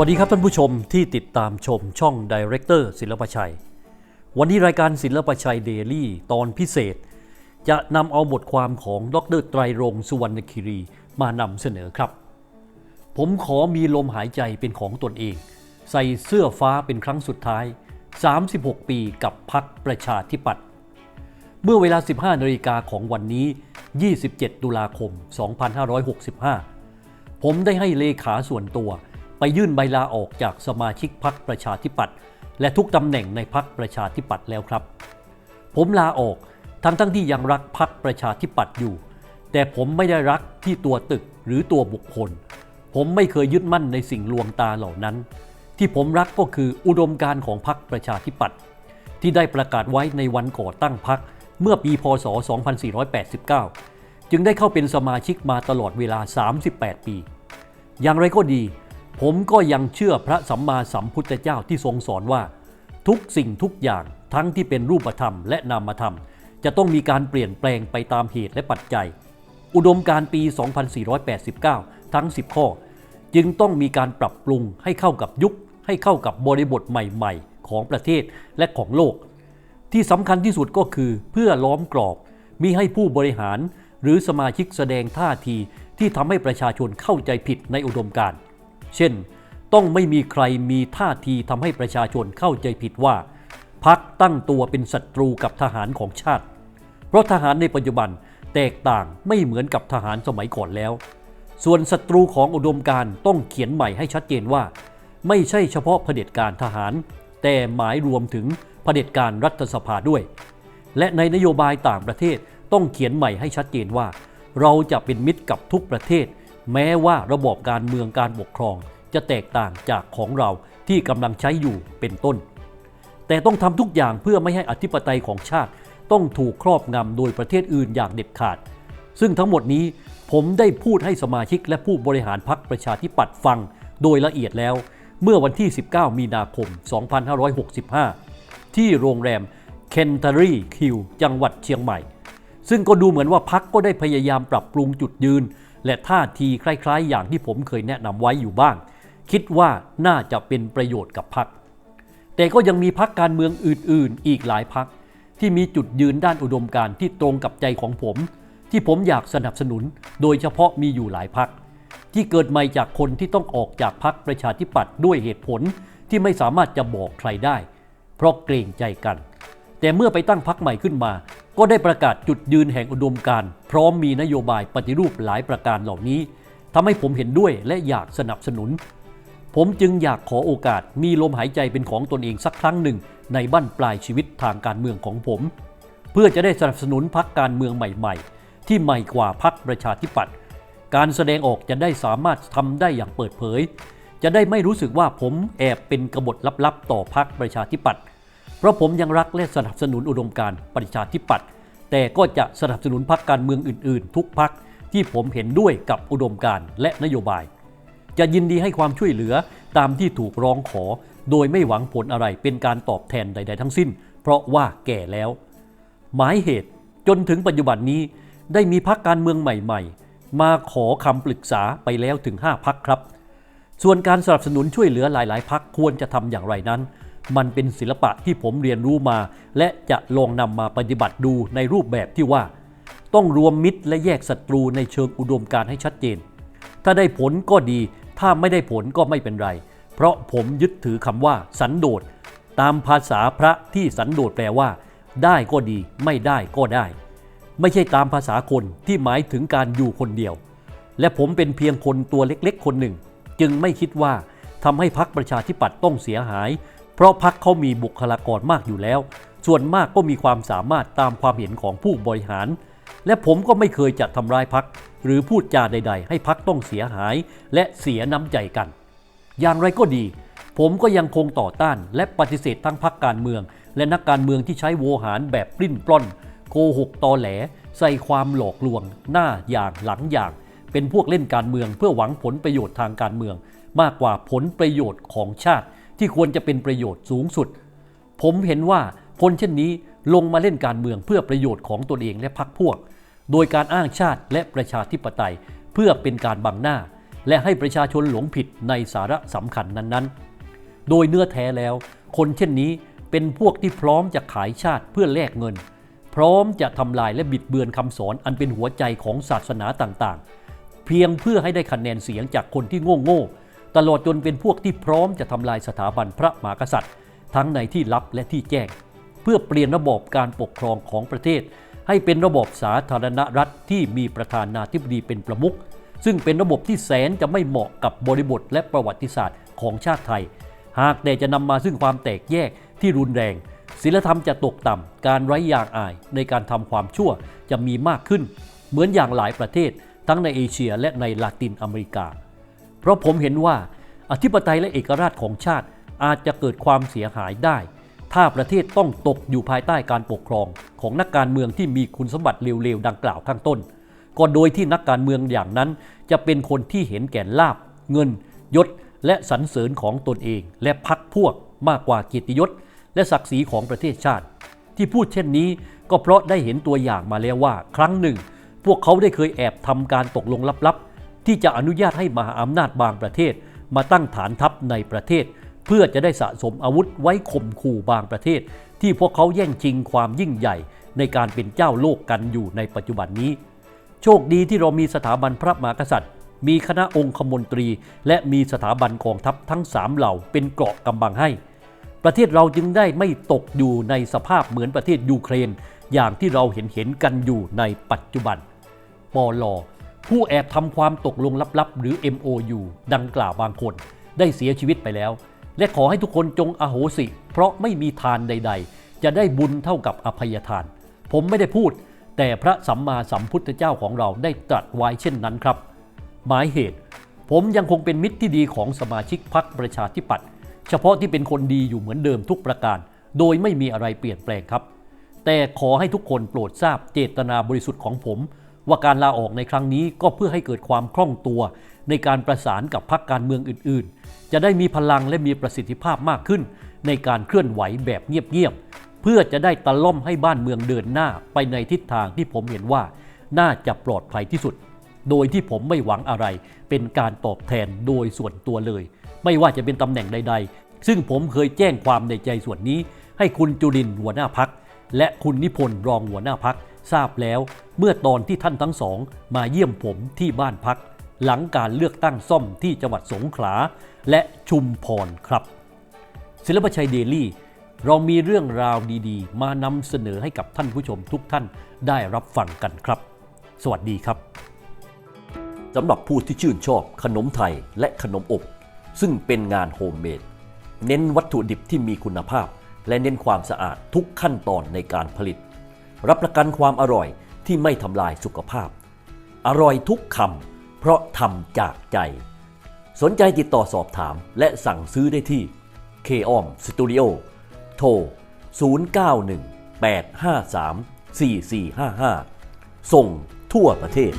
วัสดีครับท่านผู้ชมที่ติดตามชมช่อง Director ศิลปชัย วันนี้รายการศิลปชัยเดลี่ตอนพิเศษ จะนำเอาบทความของดรไตรรงสุวรรณคิรีมานำเสนอครับ ผมขอมีลมหายใจเป็นของตนเอง ใส่เสื้อฟ้าเป็นครั้งสุดท้าย 36 ปีกับพักประชาธิปัตย์เมื่อเวลา 15นาฬิกาของวันนี้ 27 ตุลาคม 2565 ผมได้ให้เลขาส่วนตัว ไปยื่นใบลาออกจากสมาชิกพักประชาธิปัตย์และทุกตำแหน่งในพักประชาธิปัตย์แล้วครับ ผมลาออกทั้งทั้งที่ยังรักพักประชาธิปัตย์อยู่ แต่ผมไม่ได้รักที่ตัวตึกหรือตัวบุคคล ผมไม่เคยยึดมั่นในสิ่งลวงตาเหล่านั้น ที่ผมรักก็คืออุดมการณ์ของพักประชาธิปัตย์ที่ได้ประกาศไว้ในวันก่อตั้งพักเมื่อปีพศ 2489 จึงได้เข้าเป็นสมาชิกมาตลอดเวลา 38 ปี อย่างไรก็ดี ผมก็ยังเชื่อพระสัมมาสัมพุทธเจ้าที่ทรงสอนว่า ทุกสิ่งทุกอย่างทั้งที่เป็นรูปธรรมและนามธรรม จะต้องมีการเปลี่ยนแปลงไปตามเหตุและปัจจัย อุดมการปี 2489 ทั้ง 10 ข้อ จึงต้องมีการปรับปรุงให้เข้ากับยุค ให้เข้ากับบริบทใหม่ ๆ ของประเทศและของโลก ที่สำคัญที่สุดก็คือเพื่อล้อมกรอบมิให้ผู้บริหารหรือสมาชิกแสดงท่าทีที่ทำให้ประชาชนเข้าใจผิดในอุดมการณ์ เช่น ต้องไม่มีใครมีท่าทีทำให้ประชาชนเข้าใจผิดว่าพักตั้งตัวเป็นศัตรูกับทหารของชาติ เพราะทหารในปัจจุบันแตกต่างไม่เหมือนกับทหารสมัยก่อนแล้ว ส่วนศัตรูของอุดมการต้องเขียนใหม่ให้ชัดเจนว่า ไม่ใช่เฉพาะเผด็จการทหาร แต่หมายรวมถึงเผด็จการรัฐสภาด้วย และในนโยบายต่างประเทศต้องเขียนใหม่ให้ชัดเจนว่า เราจะเป็นมิตรกับทุกประเทศ แม้ว่าระบอบการเมืองการปกครองจะแตกต่างจากของเราที่กำลังใช้อยู่เป็นต้น แต่ต้องทำทุกอย่างเพื่อไม่ให้อธิปไตยของชาติต้องถูกครอบงำโดยประเทศอื่นอย่างเด็ดขาด ซึ่งทั้งหมดนี้ผมได้พูดให้สมาชิกและผู้บริหารพรรคประชาธิปัตย์ฟังโดยละเอียดแล้ว เมื่อวันที่ 19 มีนาคม 2565 ที่โรงแรมเคนทารีคิวจังหวัดเชียงใหม่ ซึ่งก็ดูเหมือนว่าพักก็ได้พยายามปรับปรุงจุดยืน และท่าทีคล้าย ๆ อย่างที่ผมเคยแนะนำไว้อยู่บ้าง คิดว่าน่าจะเป็นประโยชน์กับพักแต่ก็ยังมีพักการเมืองอื่น ๆ อีกหลายพักที่มีจุดยืนด้านอุดมการที่ตรงกับใจของผม ที่ผมอยากสนับสนุน โดยเฉพาะมีอยู่หลายพักที่เกิดใหม่จากคนที่ต้องออกจากพักประชาธิปัตย์ด้วยเหตุผลที่ไม่สามารถจะบอกใครได้ เพราะเกรงใจกัน แต่เมื่อไปตั้งพักใหม่ขึ้นมา ก็ได้ประกาศจุดยืนแห่งอุดมการณ์พร้อมมีนโยบายปฏิรูปหลายประการเหล่านี้ทำให้ผมเห็นด้วยและอยากสนับสนุน ผมจึงอยากขอโอกาสมีลมหายใจเป็นของตนเองสักครั้งหนึ่ง ในบั้นปลายชีวิตทางการเมืองของผม เพื่อจะได้สนับสนุนพักการเมืองใหม่ ๆ ที่ใหม่กว่าพักประชาธิปัตย์การแสดงออกจะได้สามารถทำได้อย่างเปิดเผย จะได้ไม่รู้สึกว่าผมแอบเป็นกบฏลับๆ ต่อพักประชาธิปัตย์ เพราะผมยังรักและสนับสนุนอุดมการณ์ประชาธิปัตย์แต่ก็จะสนับสนุนพักการเมืองอื่น ๆ ทุกพักที่ผมเห็นด้วยกับอุดมการณ์และนโยบาย จะยินดีให้ความช่วยเหลือตามที่ถูกร้องขอ โดยไม่หวังผลอะไรเป็นการตอบแทนใด ๆ ทั้งสิ้น เพราะว่าแก่แล้ว หมายเหตุจนถึงปัจจุบันนี้ได้มีพักการเมืองใหม่ ๆ มาขอคำปรึกษาไปแล้วถึง 5พักครับ ส่วนการสนับสนุนช่วยเหลือหลาย ๆพักควรจะทำอย่างไรนั้น มันเป็นศิลปะที่ผมเรียนรู้มา และจะลองนำมาปฏิบัติดูในรูปแบบที่ว่า ต้องรวมมิตรและแยกศัตรูในเชิงอุดมการให้ชัดเจน ถ้าได้ผลก็ดี ถ้าไม่ได้ผลก็ไม่เป็นไร เพราะผมยึดถือคำว่า สันโดษ ตามภาษาพระที่สันโดษแปลว่า ได้ก็ดี ไม่ได้ก็ได้ ไม่ใช่ตามภาษาคนที่หมายถึงการอยู่คนเดียว และผมเป็นเพียงคนตัวเล็กๆ คนหนึ่ง จึงไม่คิดว่าทำให้พักประชาธิปัตย์ต้องเสียหาย เพราะพักเขามีบุคลากรมากอยู่แล้ว ส่วนมากก็มีความสามารถตามความเห็นของผู้บริหาร และผมก็ไม่เคยจะทำร้ายพักหรือพูดจาใด ๆ ให้พักต้องเสียหายและเสียน้ำใจกัน อย่างไรก็ดี ผมก็ยังคงต่อต้านและปฏิเสธทั้งพักการเมือง และนักการเมืองที่ใช้โวหารแบบปลิ้นปล้อนโกหกตอแหล ใส่ความหลอกลวง หน้าอย่างหลังอย่าง เป็นพวกเล่นการเมืองเพื่อหวังผลประโยชน์ทางการเมือง มากกว่าผลประโยชน์ของชาติ ที่ควรจะเป็นประโยชน์สูงสุด ผมเห็นว่าคนเช่นนี้ลงมาเล่นการเมืองเพื่อประโยชน์ของตนเองและพรรคพวก โดยการอ้างชาติและประชาธิปไตยเพื่อเป็นการบังหน้า และให้ประชาชนหลงผิดในสาระสำคัญนั้นๆ โดยเนื้อแท้แล้ว คนเช่นนี้เป็นพวกที่พร้อมจะขายชาติเพื่อแลกเงิน พร้อมจะทำลายและบิดเบือนคำสอนอันเป็นหัวใจของศาสนาต่างๆ เพียงเพื่อให้ได้คะแนนเสียงจากคนที่โง่ๆ ตลอดจนเป็นพวกที่พร้อมจะทำลายสถาบันพระมหากษัตริย์ ทั้งในที่ลับและที่แจ้ง เพื่อเปลี่ยนระบบการปกครองของประเทศ ให้เป็นระบบสาธารณรัฐที่มีประธานาธิบดีเป็นประมุขซึ่งเป็นระบบที่แสนจะไม่เหมาะกับบริบทและประวัติศาสตร์ของชาติไทย หากแต่จะนำมาซึ่งความแตกแยกที่รุนแรงศีลธรรมจะตกต่ำ การไร้ยางอายในการทำความชั่วจะมีมากขึ้น เหมือนอย่างหลายประเทศทั้งในเอเชียและในลาตินอเมริกา เพราะผมเห็นว่าอธิปไตยและเอกราชของชาติอาจจะเกิดความเสียหายได้ ถ้าประเทศต้องตกอยู่ภายใต้การปกครองของนักการเมืองที่มีคุณสมบัติเลวๆดังกล่าวข้างต้น ก็โดยที่นักการเมืองอย่างนั้น จะเป็นคนที่เห็นแก่ลาบ เงิน ยศ และสรรเสริญของตนเองและพักพวกมากกว่าเกียรติยศ และศักดิ์ศรีของประเทศชาติ ที่พูดเช่นนี้ก็เพราะได้เห็นตัวอย่างมาแล้วว่า ครั้งหนึ่ง พวกเขาได้เคยแอบทำการตกลงลับ ที่จะอนุญาตให้มหาอำนาจบางประเทศ มาตั้งฐานทัพในประเทศ เพื่อจะได้สะสมอาวุธไว้ข่มขู่บางประเทศ ที่พวกเขาแย่งชิงความยิ่งใหญ่ ในการเป็นเจ้าโลกกันอยู่ในปัจจุบันนี้ โชคดีที่เรามีสถาบันพระมหากษัตริย์ มีคณะองคมนตรี และมีสถาบันกองทัพทั้งสามเหล่าเป็นเกราะกำบังให้ ประเทศเราจึงได้ไม่ตกอยู่ในสภาพเหมือนประเทศยูเครน อย่างที่เราเห็นเห็นกันอยู่ในปัจจุบันปลอ ผู้แอบทำความตกลงลับๆ หรือ MOU ดังกล่าวบางคน ได้เสียชีวิตไปแล้ว และขอให้ทุกคนจงอโหสิ เพราะไม่มีทานใด ๆ จะได้บุญเท่ากับอภัยทาน ผมไม่ได้พูด แต่พระสัมมาสัมพุทธเจ้าของเราได้ตรัสไว้เช่นนั้นครับ หมายเหตุ ผมยังคงเป็นมิตรที่ดีของสมาชิกพรรคประชาธิปัตย์เฉพาะที่เป็นคนดีอยู่เหมือนเดิมทุกประการ โดยไม่มีอะไรเปลี่ยนแปลงครับ แต่ขอให้ทุกคนโปรดทราบเจตนาบริสุทธิ์ของผม ว่าการลาออกในครั้งนี้ก็เพื่อให้เกิดความคล่องตัว ในการประสานกับพรรคการเมืองอื่น ๆ จะได้มีพลังและมีประสิทธิภาพมากขึ้น ในการเคลื่อนไหวแบบเงียบ ๆ เพื่อจะได้ตะล่อมให้บ้านเมืองเดินหน้าไปในทิศทางที่ผมเห็นว่า น่าจะปลอดภัยที่สุด โดยที่ผมไม่หวังอะไร เป็นการตอบแทนโดยส่วนตัวเลย ไม่ว่าจะเป็นตำแหน่งใด ๆ ซึ่งผมเคยแจ้งความในใจส่วนนี้ ให้คุณจุรินหัวหน้าพักและคุณนิพนธ์รองหัวหน้าพัก ทราบแล้วเมื่อตอนที่ท่านทั้งสองมาเยี่ยมผมที่บ้านพัก หลังการเลือกตั้งซ่อมที่จังหวัดสงขลาและชุมพรครับ ศิลปชัยเดลี่เรามีเรื่องราวดีๆ มานำเสนอให้กับท่านผู้ชมทุกท่านได้รับฟังกันครับ สวัสดีครับสำหรับผู้ที่ชื่นชอบขนมไทยและขนมอบ ซึ่งเป็นงานโฮมเมดเน้นวัตถุดิบที่มีคุณภาพ และเน้นความสะอาดทุกขั้นตอนในการผลิต รับประกันความอร่อยที่ไม่ทำลายสุขภาพ อร่อยทุกคำเพราะทำจากใจ สนใจติดต่อสอบถามและสั่งซื้อได้ที่ k o m Studio โทร 0918534455 ส่งทั่วประเทศ